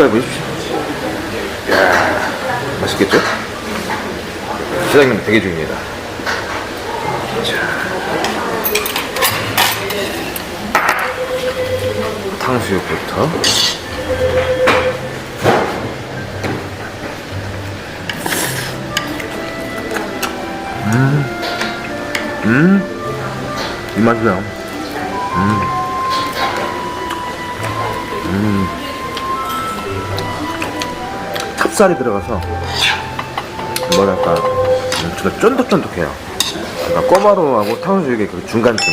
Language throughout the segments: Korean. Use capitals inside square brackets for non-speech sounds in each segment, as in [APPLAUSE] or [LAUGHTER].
색깔 보십시오. 이야, 맛있겠죠? 짜장면 되게 중요합니다. 자. 탕수육부터. 음, 이 맛이야. 찹쌀이 들어가서 뭐랄까? 음, 진짜 쫀득쫀득해요. 그러니까 꼬마로하고 탕수육의 그 중간쯤.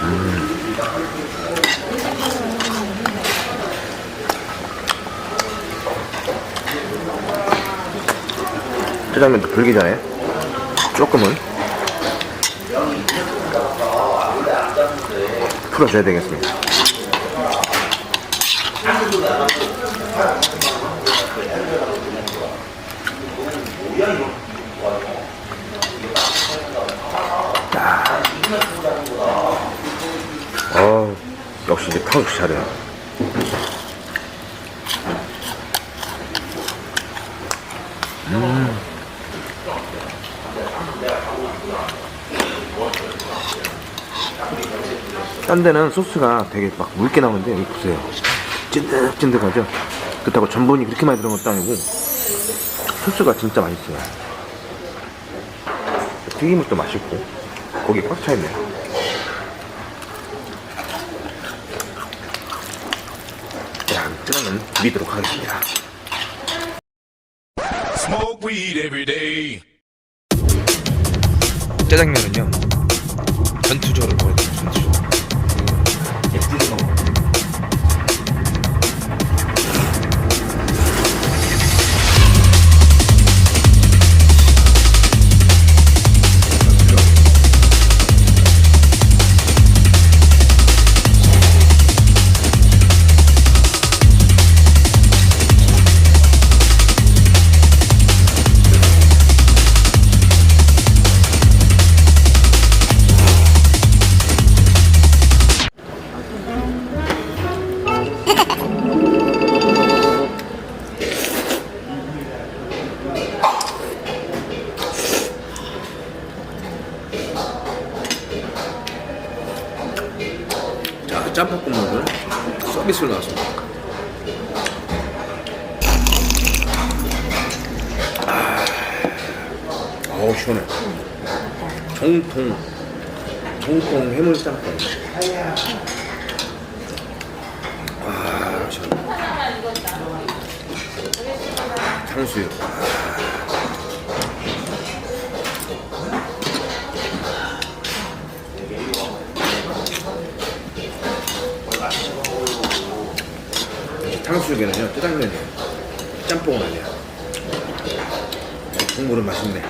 음. 짜장면도 불기 전에 조금은. 풀어줘야 되겠습니다 어 역시 이제 탕수육 잘해요. 딴 데는 소스가 되게 막 묽게 나오는데 여기 보세요. 찐득찐득하죠? 그렇다고 전분이 그렇게 많이 들어간 것도 아니고 소스가 진짜 맛있어요. 튀김은 또 맛있고 고기 꽉 차있네 자 짜장면 비비도록 하겠습니다. Smoke weed every day. 짜장면은요 전투조를 돼요 전투조. 자 서비스로 나왔습니다. 아, 어우 시원해. 정통 정통 해물 짬뽕 아 시원해. 탕수육 탕수육에는요 짜장면이에요. 짬뽕은 아니야. 국물은 맛있네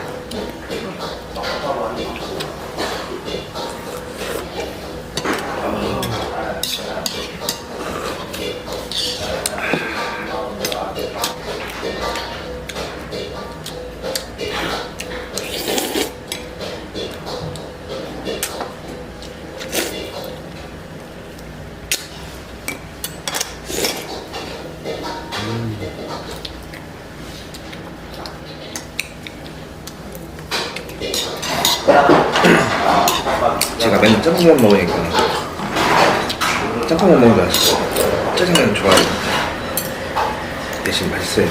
[CLEARS THROAT] 제가 맨날 짬뽕만 먹으니까. 짬뽕만 먹으면 짜장면 좋아해요 대신 맛있어요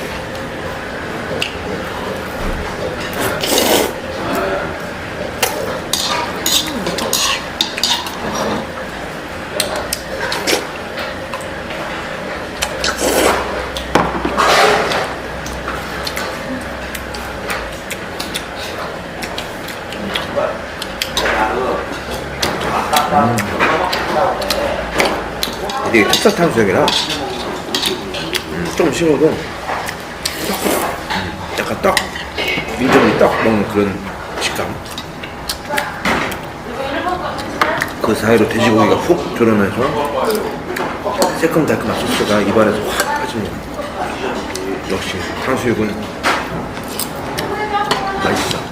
이게 찹쌀 탕수육이라. 음, 좀 식어도 음, 약간 떡 민족이 떡 먹는 그런 식감. 그 사이로 돼지고기가 훅 들어오면서 새콤달콤한 소스가 입안에서 확 빠집니다 역시 탕수육은 맛있어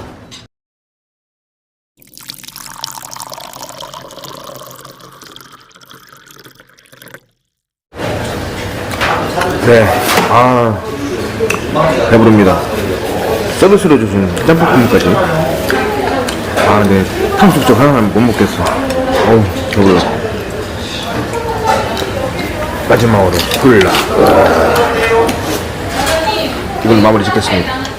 네, 아, 배부릅니다. 서비스로 주신 짬뽕 국물까지. 아, 네, 탕수육 하나만 못 먹겠어. 어우, 배불러. 마지막으로 굴라. 이걸로 마무리 짓겠습니다.